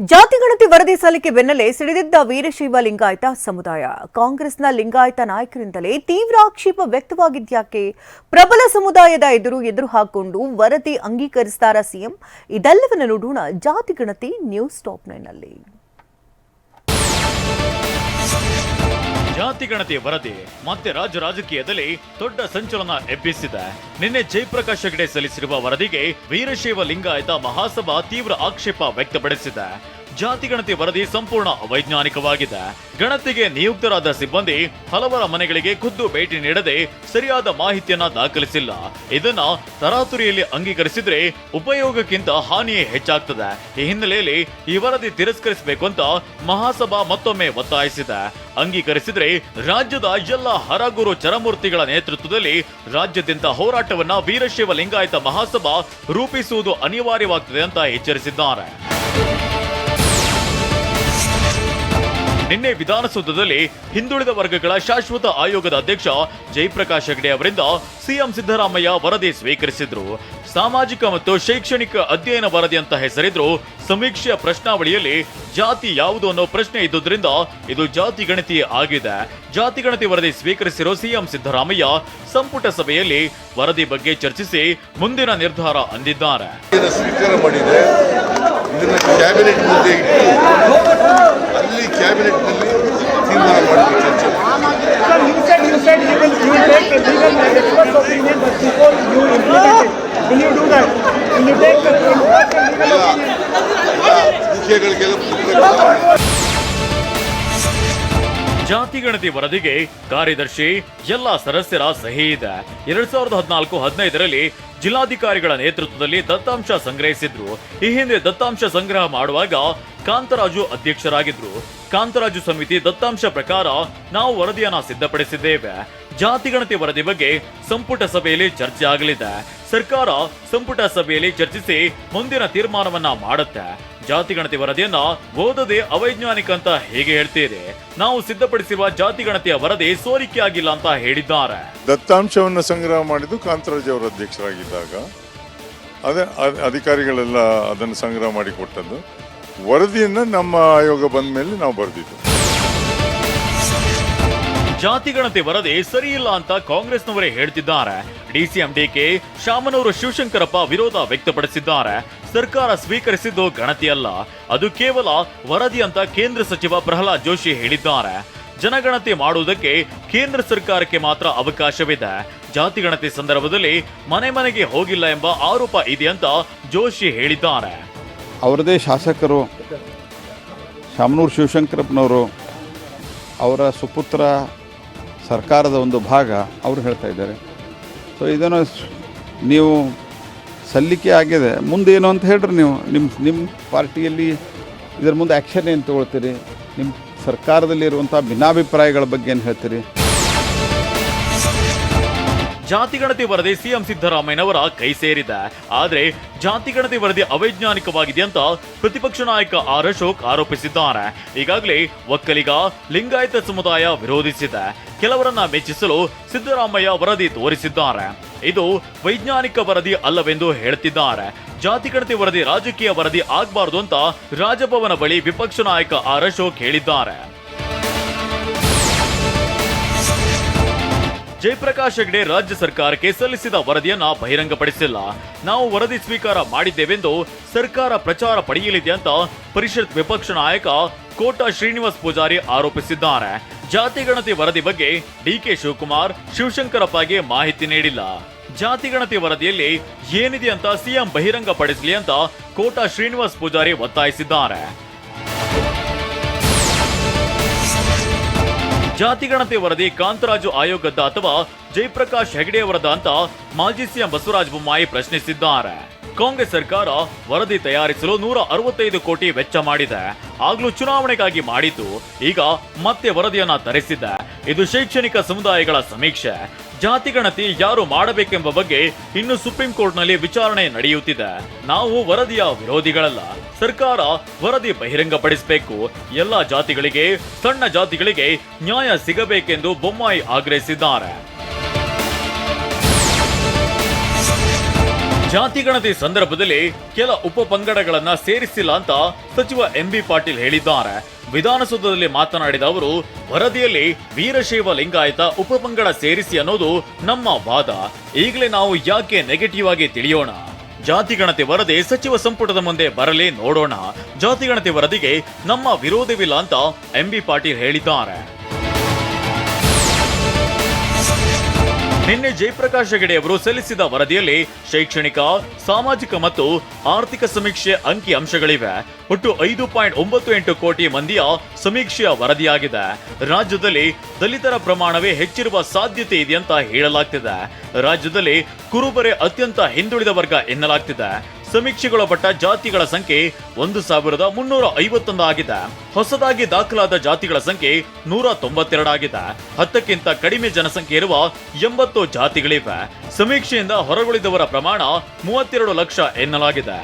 ಜಾತಿಗಣತಿ ವರದಿ ಸಲ್ಲಿಕೆ ಬೆನ್ನಲ್ಲೇ ಸಿಡಿದಿದ್ದ ವೀರಶೈವ ಲಿಂಗಾಯತ ಸಮುದಾಯ. ಕಾಂಗ್ರೆಸ್ನ ಲಿಂಗಾಯತ ನಾಯಕರಿಂದಲೇ ತೀವ್ರ ಆಕ್ಷೇಪ ವ್ಯಕ್ತವಾಗಿದ್ಯಾಕೆ? ಪ್ರಬಲ ಸಮುದಾಯದ ಎದುರು ಎದುರು ಹಾಕೊಂಡು ವರದಿ ಅಂಗೀಕರಿಸ್ತಾರ ಸಿಎಂ? ಇದೆಲ್ಲವನ್ನ ನೋಡೋಣ ಜಾತಿಗಣತಿ ನ್ಯೂಸ್ ಟಾಪ್ ನೈನ್ನಲ್ಲಿ. ಜಾತಿಗಣತಿ ವರದಿ ಮತ್ತೆ ರಾಜ್ಯ ರಾಜಕೀಯದಲ್ಲಿ ದೊಡ್ಡ ಸಂಚಲನ ಎಬ್ಬಿಸಿದೆ. ನಿನ್ನೆ ಜಯಪ್ರಕಾಶ್ ಹೆಗಡೆ ಸಲ್ಲಿಸಿರುವ ವರದಿಗೆ ವೀರಶೈವ ಲಿಂಗಾಯತ ಮಹಾಸಭಾ ತೀವ್ರ ಆಕ್ಷೇಪ ವ್ಯಕ್ತಪಡಿಸಿದೆ. ಜಾತಿಗಣತಿ ವರದಿ ಸಂಪೂರ್ಣ ಅವೈಜ್ಞಾನಿಕವಾಗಿದೆ ಗಣತಿಗೆ ನಿಯುಕ್ತರಾದ ಸಿಬ್ಬಂದಿ ಹಲವರ ಮನೆಗಳಿಗೆ ಖುದ್ದು ಭೇಟಿ ನೀಡದೆ ಸರಿಯಾದ ಮಾಹಿತಿಯನ್ನ ದಾಖಲಿಸಿಲ್ಲ. ಇದನ್ನ ತರಾತುರಿಯಲ್ಲಿ ಅಂಗೀಕರಿಸಿದ್ರೆ ಉಪಯೋಗಕ್ಕಿಂತ ಹಾನಿಯೇ ಹೆಚ್ಚಾಗ್ತದೆ. ಈ ಹಿನ್ನೆಲೆಯಲ್ಲಿ ಈ ವರದಿ ತಿರಸ್ಕರಿಸಬೇಕು ಅಂತ ಮಹಾಸಭಾ ಮತ್ತೊಮ್ಮೆ ಒತ್ತಾಯಿಸಿದೆ. ಅಂಗೀಕರಿಸಿದ್ರೆ ರಾಜ್ಯದ ಎಲ್ಲ ಹರಗುರು ಚರಮೂರ್ತಿಗಳ ನೇತೃತ್ವದಲ್ಲಿ ರಾಜ್ಯದಿಂದ ಹೋರಾಟವನ್ನ ವೀರಶೈವ ಲಿಂಗಾಯತ ಮಹಾಸಭಾ ರೂಪಿಸುವುದು ಅನಿವಾರ್ಯವಾಗ್ತದೆ ಅಂತ ಎಚ್ಚರಿಸಿದ್ದಾರೆ. ನಿನ್ನೆ ವಿಧಾನಸೌಧದಲ್ಲಿ ಹಿಂದುಳಿದ ವರ್ಗಗಳ ಶಾಶ್ವತ ಆಯೋಗದ ಅಧ್ಯಕ್ಷ ಜಯಪ್ರಕಾಶ್ ಹೆಗ್ಡೆ ಅವರಿಂದ ಸಿಎಂ ಸಿದ್ದರಾಮಯ್ಯ ವರದಿ ಸ್ವೀಕರಿಸಿದ್ರು. ಸಾಮಾಜಿಕ ಮತ್ತು ಶೈಕ್ಷಣಿಕ ಅಧ್ಯಯನ ವರದಿ ಅಂತ ಹೆಸರಿದ್ರು. ಸಮೀಕ್ಷೆಯ ಪ್ರಶ್ನಾವಳಿಯಲ್ಲಿ ಜಾತಿ ಯಾವುದು ಅನ್ನೋ ಪ್ರಶ್ನೆ ಇದ್ದುದರಿಂದ ಇದು ಜಾತಿ ಗಣತಿ ಆಗಿದೆ. ಜಾತಿ ಗಣತಿ ವರದಿ ಸ್ವೀಕರಿಸಿರೋ ಸಿಎಂ ಸಿದ್ದರಾಮಯ್ಯ ಸಂಪುಟ ಸಭೆಯಲ್ಲಿ ವರದಿ ಬಗ್ಗೆ ಚರ್ಚಿಸಿ ಮುಂದಿನ ನಿರ್ಧಾರ ಅಂದಿದ್ದಾರೆ. ಅಲ್ಲಿ ಕ್ಯಾಬಿನೆಟ್ನಲ್ಲಿ ತೀರ್ಮಾನ ಚರ್ಚೆ. ಜಾತಿ ಗಣತಿ ವರದಿಗೆ ಕಾರ್ಯದರ್ಶಿ ಎಲ್ಲಾ ಸದಸ್ಯರ ಸಹಿ ಇದೆ. ಎರಡ್ ಸಾವಿರದ ಹದಿನಾಲ್ಕು ಹದಿನೈದರಲ್ಲಿ ಜಿಲ್ಲಾಧಿಕಾರಿಗಳ ನೇತೃತ್ವದಲ್ಲಿ ದತ್ತಾಂಶ ಸಂಗ್ರಹಿಸಿದ್ರು. ಈ ಹಿಂದೆ ದತ್ತಾಂಶ ಸಂಗ್ರಹ ಮಾಡುವಾಗ ಕಾಂತರಾಜು ಅಧ್ಯಕ್ಷರಾಗಿದ್ರು. ಕಾಂತರಾಜು ಸಮಿತಿ ದತ್ತಾಂಶ ಪ್ರಕಾರ ನಾವು ವರದಿಯನ್ನ ಸಿದ್ಧಪಡಿಸಿದ್ದೇವೆ. ಜಾತಿ ಗಣತಿ ವರದಿ ಬಗ್ಗೆ ಸಂಪುಟ ಸಭೆಯಲ್ಲಿ ಚರ್ಚೆ ಆಗಲಿದೆ. ಸರ್ಕಾರ ಸಂಪುಟ ಸಭೆಯಲ್ಲಿ ಚರ್ಚಿಸಿ ಮುಂದಿನ ತೀರ್ಮಾನವನ್ನ ಮಾಡುತ್ತೆ. ಜಾತಿ ಗಣತಿ ವರದಿಯನ್ನ ಓದದೆ ಅವೈಜ್ಞಾನಿಕ ಅಂತ ಹೇಗೆ ಹೇಳ್ತೀರಿ? ನಾವು ಸಿದ್ಧಪಡಿಸಿರುವ ಜಾತಿ ಗಣತಿಯ ವರದಿ ಸೋರಿಕೆ ಆಗಿಲ್ಲ ಅಂತ ಹೇಳಿದ್ದಾರೆ. ದತ್ತಾಂಶವನ್ನು ಸಂಗ್ರಹ ಮಾಡಿದ್ದು ಕಾಂತರಾಜ್ ಅವರ ಅಧ್ಯಕ್ಷರಾಗಿದ್ದಾಗ. ಅದೇ ಅಧಿಕಾರಿಗಳೆಲ್ಲ ಅದನ್ನು ಸಂಗ್ರಹ ಮಾಡಿ ಕೊಟ್ಟದ್ದು. ವರದಿಯನ್ನು ನಮ್ಮ ಆಯೋಗ ಬಂದ ಮೇಲೆ ನಾವು ಬರೆದಿದ್ದು ಜಾತಿ ಗಣತಿ ವರದಿ ಸರಿ ಇಲ್ಲ ಅಂತ ಕಾಂಗ್ರೆಸ್ನವರೇ ಹೇಳ್ತಿದ್ದಾರೆ. ಡಿಸಿಎಂ ಡಿಕೆ ಶಾಮನೂರು ಶಿವಶಂಕರಪ್ಪ ವಿರೋಧ ವ್ಯಕ್ತಪಡಿಸಿದ್ದಾರೆ. ಸರ್ಕಾರ ಸ್ವೀಕರಿಸಿದ್ದು ಗಣತಿ ಅಲ್ಲ ಅದು ಕೇವಲ ವರದಿ ಅಂತ ಕೇಂದ್ರ ಸಚಿವ ಪ್ರಹ್ಲಾದ್ ಜೋಶಿ ಹೇಳಿದ್ದಾರೆ. ಜನಗಣತಿ ಮಾಡುವುದಕ್ಕೆ ಕೇಂದ್ರ ಸರ್ಕಾರಕ್ಕೆ ಮಾತ್ರ ಅವಕಾಶವಿದೆ. ಜಾತಿ ಗಣತಿ ಸಂದರ್ಭದಲ್ಲಿ ಮನೆ ಮನೆಗೆ ಹೋಗಿಲ್ಲ ಎಂಬ ಆರೋಪ ಇದೆ ಅಂತ ಜೋಶಿ ಹೇಳಿದ್ದಾರೆ. ಅವರದೇ ಶಾಸಕರು ಶಾಮನೂರು ಶಿವಶಂಕರಪ್ಪನವರು ಅವರ ಸುಪುತ್ರ ಸರ್ಕಾರದ ಒಂದು ಭಾಗ ಅವರು ಹೇಳ್ತಾ ಇದ್ದಾರೆ. ಸೊ ಇದನ್ನು ನೀವು ಸಲ್ಲಿಕೆ ಆಗಿದೆ. ಮುಂದೇನು ಅಂತ ಹೇಳ್ರಿ ನೀವು. ನಿಮ್ಮ ನಿಮ್ಮ ಪಾರ್ಟಿಯಲ್ಲಿ ಇದರ ಮುಂದೆ ಆ್ಯಕ್ಷನ್ ಏನು ತೊಗೊಳ್ತೀರಿ? ನಿಮ್ಮ ಸರ್ಕಾರದಲ್ಲಿರುವಂಥ ಭಿನ್ನಾಭಿಪ್ರಾಯಗಳ ಬಗ್ಗೆ ಏನು ಹೇಳ್ತೀರಿ? ಜಾತಿ ಗಣತಿ ವರದಿ ಸಿಎಂ ಸಿದ್ದರಾಮಯ್ಯನವರ ಕೈ ಸೇರಿದೆ. ಆದರೆ ಜಾತಿ ಗಣತಿ ವರದಿ ಅವೈಜ್ಞಾನಿಕವಾಗಿದೆ ಅಂತ ಪ್ರತಿಪಕ್ಷ ನಾಯಕ ಆರ್ ಅಶೋಕ್ ಆರೋಪಿಸಿದ್ದಾರೆ. ಈಗಾಗಲೇ ಒಕ್ಕಲಿಗ, ಲಿಂಗಾಯತ ಸಮುದಾಯ ವಿರೋಧಿಸಿದೆ. ಕೆಲವರನ್ನ ಮೆಚ್ಚಿಸಲು ಸಿದ್ದರಾಮಯ್ಯ ವರದಿ ತೋರಿಸಿದ್ದಾರೆ. ಇದು ವೈಜ್ಞಾನಿಕ ವರದಿ ಅಲ್ಲವೆಂದು ಹೇಳ್ತಿದ್ದಾರೆ. ಜಾತಿ ಗಣತಿ ವರದಿ ರಾಜಕೀಯ ವರದಿ ಆಗಬಾರದು ಅಂತ ರಾಜಭವನ ಬಳಿ ವಿಪಕ್ಷ ನಾಯಕ ಆರ್ ಅಶೋಕ್ ಹೇಳಿದ್ದಾರೆ. ಜಯಪ್ರಕಾಶ್ ಹೆಗ್ಡೆ ರಾಜ್ಯ ಸರ್ಕಾರಕ್ಕೆ ಸಲ್ಲಿಸಿದ ವರದಿಯನ್ನ ಬಹಿರಂಗಪಡಿಸಿಲ್ಲ. ನಾವು ವರದಿ ಸ್ವೀಕಾರ ಮಾಡಿದ್ದೇವೆಂದು ಸರ್ಕಾರ ಪ್ರಚಾರ ಪಡೆಯಲಿದೆ ಅಂತ ಪರಿಷತ್ ವಿಪಕ್ಷ ನಾಯಕ ಕೋಟಾ ಶ್ರೀನಿವಾಸ್ ಪೂಜಾರಿ ಆರೋಪಿಸಿದ್ದಾರೆ. ಜಾತಿ ಗಣತಿ ವರದಿ ಬಗ್ಗೆ ಡಿಕೆ ಶಿವಕುಮಾರ್, ಶಿವಶಂಕರಪ್ಪಗೆ ಮಾಹಿತಿ ನೀಡಿಲ್ಲ. ಜಾತಿ ಗಣತಿ ವರದಿಯಲ್ಲಿ ಏನಿದೆ ಅಂತ ಸಿಎಂ ಬಹಿರಂಗಪಡಿಸಲಿ ಅಂತ ಕೋಟಾ ಶ್ರೀನಿವಾಸ್ ಪೂಜಾರಿ ಒತ್ತಾಯಿಸಿದ್ದಾರೆ. ಜಾತಿ ಗಣತಿ ವರದಿ ಕಾಂತರಾಜು ಆಯೋಗದ ಅಥವಾ ಜಯಪ್ರಕಾಶ್ ಹೆಗಡೆಯವರದ ಅಂತ ಮಾಜಿ ಸಿಎಂ ಬಸವರಾಜ ಬೊಮ್ಮಾಯಿ ಪ್ರಶ್ನಿಸಿದ್ದಾರೆ. ಕಾಂಗ್ರೆಸ್ ಸರ್ಕಾರ ವರದಿ ತಯಾರಿಸಲು ನೂರ ಅರವತ್ತೈದು ಕೋಟಿ ವೆಚ್ಚ ಮಾಡಿದೆ. ಆಗ್ಲೂ ಚುನಾವಣೆಗಾಗಿ ಮಾಡಿದ್ದು, ಈಗ ಮತ್ತೆ ವರದಿಯನ್ನ ತರಿಸಿದೆ. ಇದು ಶೈಕ್ಷಣಿಕ ಸಮುದಾಯಗಳ ಸಮೀಕ್ಷೆ. ಜಾತಿ ಗಣತಿ ಯಾರು ಮಾಡಬೇಕೆಂಬ ಬಗ್ಗೆ ಇನ್ನು ಸುಪ್ರೀಂ ಕೋರ್ಟ್ನಲ್ಲಿ ವಿಚಾರಣೆ ನಡೆಯುತ್ತಿದೆ. ನಾವು ವರದಿಯ ವಿರೋಧಿಗಳಲ್ಲ. ಸರ್ಕಾರ ವರದಿ ಬಹಿರಂಗಪಡಿಸಬೇಕು. ಎಲ್ಲ ಜಾತಿಗಳಿಗೆ, ಸಣ್ಣ ಜಾತಿಗಳಿಗೆ ನ್ಯಾಯ ಸಿಗಬೇಕೆಂದು ಬೊಮ್ಮಾಯಿ ಆಗ್ರಹಿಸಿದ್ದಾರೆ. ಜಾತಿ ಗಣತಿ ಸಂದರ್ಭದಲ್ಲಿ ಕೆಲ ಉಪಪಂಗಡಗಳನ್ನ ಸೇರಿಸಿಲ್ಲ ಅಂತ ಸಚಿವ ಎಂಬಿ ಪಾಟೀಲ್ ಹೇಳಿದ್ದಾರೆ. ವಿಧಾನಸೌಧದಲ್ಲಿ ಮಾತನಾಡಿದ ಅವರು, ವರದಿಯಲ್ಲಿ ವೀರಶೈವ ಲಿಂಗಾಯತ ಉಪಪಂಗಡ ಸೇರಿಸಿ ಅನ್ನೋದು ನಮ್ಮ ವಾದ. ಈಗಲೇ ನಾವು ಯಾಕೆ ನೆಗೆಟಿವ್ ಆಗಿ ತಿಳಿಯೋಣ? ಜಾತಿ ಗಣತಿ ವರದಿ ಸಚಿವ ಸಂಪುಟದ ಮುಂದೆ ಬರಲಿ ನೋಡೋಣ. ಜಾತಿ ಗಣತಿ ವರದಿಗೆ ನಮ್ಮ ವಿರೋಧವಿಲ್ಲ ಅಂತ ಎಂಬಿ ಪಾಟೀಲ್ ಹೇಳಿದ್ದಾರೆ. ನಿನ್ನೆ ಜಯಪ್ರಕಾಶ್ ಹೆಗಡೆ ಅವರು ಸಲ್ಲಿಸಿದ ವರದಿಯಲ್ಲಿ ಶೈಕ್ಷಣಿಕ, ಸಾಮಾಜಿಕ ಮತ್ತು ಆರ್ಥಿಕ ಸಮೀಕ್ಷೆ ಅಂಕಿ ಅಂಶಗಳಿವೆ. ಒಟ್ಟು ಐದು ಪಾಯಿಂಟ್ ಒಂಬತ್ತು ಎಂಟು ಕೋಟಿ ಮಂದಿಯ ಸಮೀಕ್ಷೆಯ ವರದಿಯಾಗಿದೆ. ರಾಜ್ಯದಲ್ಲಿ ದಲಿತರ ಪ್ರಮಾಣವೇ ಹೆಚ್ಚಿರುವ ಸಾಧ್ಯತೆ ಇದೆ ಅಂತ ಹೇಳಲಾಗ್ತಿದೆ. ರಾಜ್ಯದಲ್ಲಿ ಕುರುಬರೆ ಅತ್ಯಂತ ಹಿಂದುಳಿದ ವರ್ಗ ಎನ್ನಲಾಗ್ತಿದೆ. ಸಮೀಕ್ಷೆಗೊಳಪಟ್ಟ ಜಾತಿಗಳ ಸಂಖ್ಯೆ ಒಂದು ಸಾವಿರದ ಮುನ್ನೂರ ಐವತ್ತೊಂದು ಆಗಿದೆ. ಹೊಸದಾಗಿ ದಾಖಲಾದ ಜಾತಿಗಳ ಸಂಖ್ಯೆ ನೂರ ತೊಂಬತ್ತೆರಡಾಗಿದೆ ಹತ್ತಕ್ಕಿಂತ ಕಡಿಮೆ ಜನಸಂಖ್ಯೆ ಇರುವ ಎಂಬತ್ತು ಜಾತಿಗಳಿವೆ. ಸಮೀಕ್ಷೆಯಿಂದ ಹೊರಗುಳಿದವರ ಪ್ರಮಾಣ ಮೂವತ್ತೆರಡು ಲಕ್ಷ ಎನ್ನಲಾಗಿದೆ.